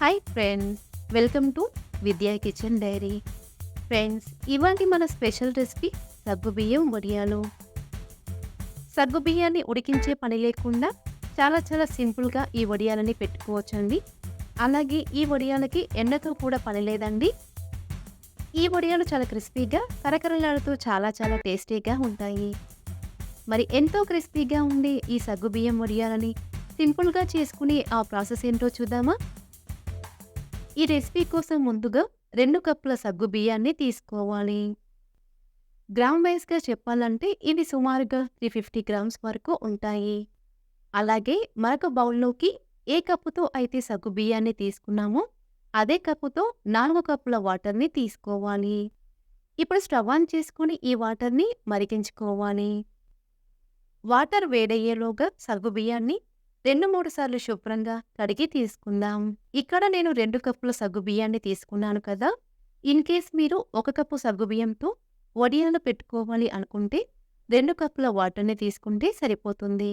Hi friends welcome to Vidya kitchen diary friends ఇవాళ మన special recipe సగ్గుబియ్యం వడియాలు. సగ్గుబియ్యాన్ని ఉడికించే పని లేకుండా చాలా చాలా సింపుల్గా ఈ వడియాలని పెట్టుకోవచ్చండి. అలాగే ఈ వడియాలకి ఎండతో కూడా పని లేదండి. ఈ వడియాలు చాలా క్రిస్పీగా కరకరలాడుతూ చాలా చాలా టేస్టీగా ఉంటాయి. మరి ఎంతో క్రిస్పీగా ఉండే ఈ సగ్గుబియ్యం వడియాలని సింపుల్గా చేసుకునే ఆ ప్రాసెస్ ఏంటో చూద్దామా? ఈ రెసిపీ కోసం ముందుగా రెండు కప్పుల సగ్గు బియ్యాన్ని తీసుకోవాలి. గ్రామ్ వైజ్గా చెప్పాలంటే ఇవి సుమారుగా త్రీ ఫిఫ్టీ గ్రామ్స్ వరకు ఉంటాయి. అలాగే మరొక బౌల్లోకి ఏ కప్పుతో అయితే సగ్గు బియ్యాన్ని తీసుకున్నామో అదే కప్పుతో నాలుగు కప్పుల వాటర్ని తీసుకోవాలి. ఇప్పుడు స్టవ్ ఆన్ చేసుకుని ఈ వాటర్ని మరిగించుకోవాలి. వాటర్ వేడయ్యేలోగా సగ్గు బియ్యాన్ని రెండు మూడు సార్లు శుభ్రంగా కడిగి తీసుకుందాం. ఇక్కడ నేను రెండు కప్పుల సగ్గు బియ్యాన్ని తీసుకున్నాను కదా. ఇన్ కేస్ మీరు ఒక కప్పు సగ్గు బియ్యంతో వడియాలు పెట్టుకోవాలి అనుకుంటే రెండు కప్పుల వాటర్ని తీసుకుంటే సరిపోతుంది.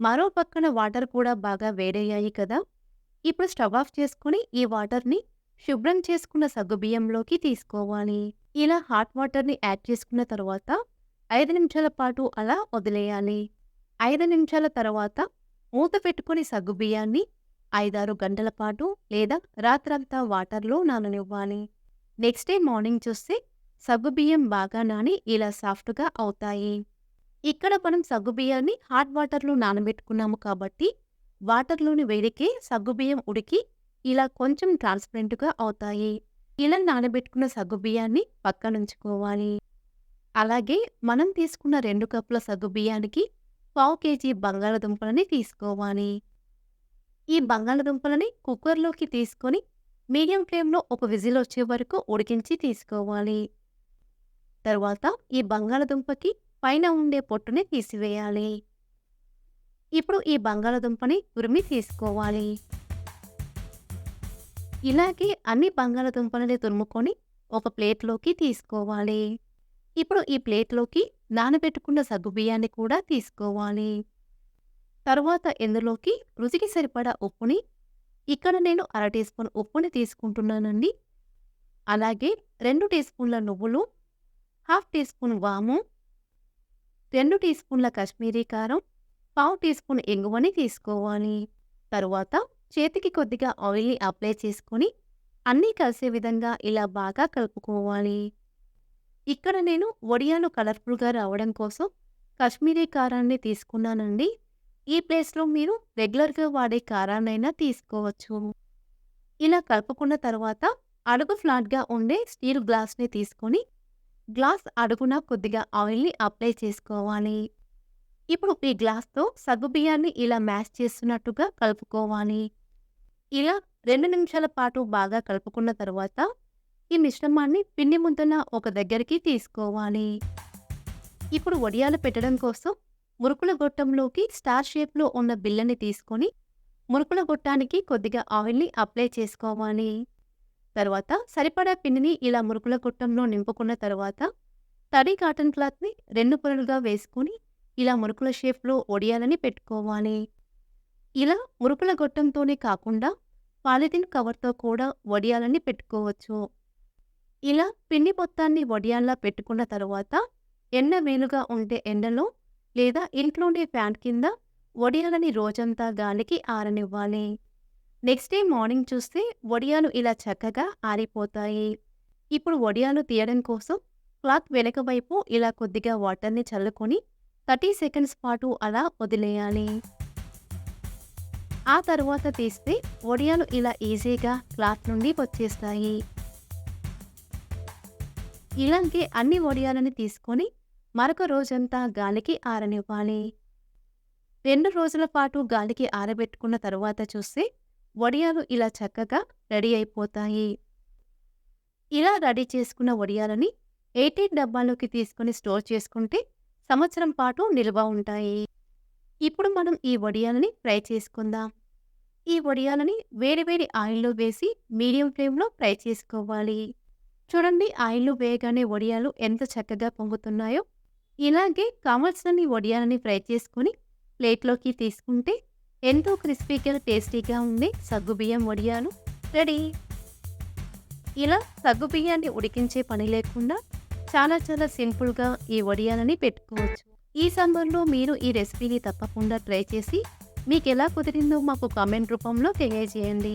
మరో పక్కన వాటర్ కూడా బాగా వేడయ్యాయి కదా. ఇప్పుడు స్టవ్ ఆఫ్ చేసుకుని ఈ వాటర్ని శుభ్రం చేసుకున్న సగ్గు బియ్యంలోకి తీసుకోవాలి. ఇలా హాట్ వాటర్ని యాడ్ చేసుకున్న తర్వాత ఐదు నిమిషాల పాటు అలా వదిలేయాలి. ఐదు నిమిషాల తర్వాత మూత పెట్టుకుని సగ్గుబియ్యాన్ని ఐదారు గంటల పాటు లేదా రాత్రంతా వాటర్లో నాననివ్వాలి. నెక్స్ట్ డే మార్నింగ్ చూస్తే సగ్గుబియ్యం బాగా నాని ఇలా సాఫ్ట్గా అవుతాయి. ఇక్కడ మనం సగ్గుబియ్యాన్ని హాట్ వాటర్లో నానబెట్టుకున్నాము కాబట్టి వాటర్లోని వేడికే సగ్గుబియ్యం ఉడికి ఇలా కొంచెం ట్రాన్స్పరెంట్గా అవుతాయి. ఇలా నానబెట్టుకున్న సగ్గుబియ్యాన్ని పక్కనుంచుకోవాలి. అలాగే మనం తీసుకున్న రెండు కప్పుల సగ్గుబియ్యానికి పావు కేజీ బంగాళదుంపలని తీసుకోవాలి. ఈ బంగాళదుంపలని కుక్కర్లోకి తీసుకొని మీడియం ఫ్లేమ్లో ఒక విజిల్ వచ్చే వరకు ఉడికించి తీసుకోవాలి. తరువాత ఈ బంగాళదుంపకి పైన ఉండే పొట్టుని తీసివేయాలి. ఇప్పుడు ఈ బంగాళదుంపని ఉరిమి తీసుకోవాలి. ఇలాగే అన్ని బంగాళదుంపలని తురుముకొని ఒక ప్లేట్లోకి తీసుకోవాలి. ఇప్పుడు ఈ ప్లేట్లోకి నానబెట్టుకున్న సగ్గుబియ్యాన్ని కూడా తీసుకోవాలి. తరువాత ఇందులోకి రుచికి సరిపడా ఉప్పుని ఇక్కడ నేను అర టీ స్పూన్ ఉప్పుని తీసుకుంటున్నానండి. అలాగే రెండు టీ స్పూన్ల నువ్వులు హాఫ్ టీ స్పూన్ వాము రెండు టీ స్పూన్ల కాశ్మీరీ కారం పావు టీ స్పూన్ ఎంగువని తీసుకోవాలి. తరువాత చేతికి కొద్దిగా ఆయిల్ని అప్లై చేసుకొని అన్నీ కలిసే విధంగా ఇలా బాగా కలుపుకోవాలి. ఇక్కడ నేను వడియాలు కలర్ఫుల్గా రావడం కోసం కాశ్మీరీ కారాన్ని తీసుకున్నానండి. ఈ ప్లేస్లో మీరు రెగ్యులర్గా వాడే కారాన్నైనా తీసుకోవచ్చు. ఇలా కలుపుకున్న తర్వాత అడుగు ఫ్లాట్గా ఉండే స్టీల్ గ్లాస్ని తీసుకొని గ్లాస్ అడుగున కొద్దిగా ఆయిల్ని అప్లై చేసుకోవాలి. ఇప్పుడు ఈ గ్లాస్తో సగ్గుబియ్యాన్ని ఇలా మ్యాష్ చేస్తున్నట్టుగా కలుపుకోవాలి. ఇలా రెండు నిమిషాల పాటు బాగా కలుపుకున్న తర్వాత ఈ మిశ్రమాన్ని పిండి ముద్దన ఒక దగ్గరికి తీసుకోవాలి. ఇప్పుడు వడియాలు పెట్టడం కోసం మురుకుల గొట్టంలోకి స్టార్ షేప్లో ఉన్న బిల్లని తీసుకొని మురుకుల గొట్టానికి కొద్దిగా ఆయిల్ని అప్లై చేసుకోవాలి. తర్వాత సరిపడా పిండిని ఇలా మురుకుల గొట్టంలో నింపుకున్న తర్వాత తడి కాటన్ క్లాత్ని రెండు పొరలుగా వేసుకొని ఇలా మురుకుల షేప్లో వడియాలని పెట్టుకోవాలి. ఇలా మురుకుల గొట్టంతోనే కాకుండా పాలిథిన్ కవర్తో కూడా వడియాలని పెట్టుకోవచ్చు. ఇలా పిండి మొత్తాన్ని వడియాల్లా పెట్టుకున్న తరువాత ఎండ వేలుగా ఉండే ఎండలో లేదా ఇంట్లోనే ఫ్యాన్ కింద వడియాలని రోజంతా గాలికి ఆరనివ్వాలి. నెక్స్ట్ డే మార్నింగ్ చూస్తే వడియాలు ఇలా చక్కగా ఆరిపోతాయి. ఇప్పుడు వడియాలు తీయడం కోసం క్లాత్ వెనక వైపు ఇలా కొద్దిగా వాటర్ని చల్లుకొని థర్టీ సెకండ్స్ పాటు అలా వదిలేయాలి. ఆ తర్వాత తీస్తే వడియాలు ఇలా ఈజీగా క్లాత్ నుండి వచ్చేస్తాయి. ఇలాగే అన్ని వడియాలని తీసుకొని మరొక రోజంతా గాలికి ఆరనివ్వాలి. రెండు రోజుల పాటు గాలికి ఆరబెట్టుకున్న తరువాత చూస్తే వడియాలు ఇలా చక్కగా రెడీ అయిపోతాయి. ఇలా రెడీ చేసుకున్న వడియాలని ఎయిటీన్ డబ్బాలోకి తీసుకొని స్టోర్ చేసుకుంటే సంవత్సరం పాటు నిల్వ ఉంటాయి. ఇప్పుడు మనం ఈ వడియాలని ఫ్రై చేసుకుందాం. ఈ వడియాలని వేడివేడి ఆయిల్లో వేసి మీడియం ఫ్లేమ్లో ఫ్రై చేసుకోవాలి. చూడండి ఆయిల్ వేయగానే వడియాలు ఎంత చక్కగా పొంగుతున్నాయో. ఇలాగే కావలసినన్ని వడియాలని ఫ్రై చేసుకొని ప్లేట్లోకి తీసుకుంటే ఎంతో క్రిస్పీగా టేస్టీగా ఉండే సగ్గుబియ్యం వడియాలు రెడీ. ఇలా సగ్గు బియ్యాన్ని ఉడికించే పని లేకుండా చాలా చాలా సింపుల్గా ఈ వడియాలని పెట్టుకోవచ్చు. ఈ సమ్మర్లో మీరు ఈ రెసిపీని తప్పకుండా ట్రై చేసి మీకు ఎలా కుదిరిందో మాకు కామెంట్ రూపంలో తెలియజేయండి.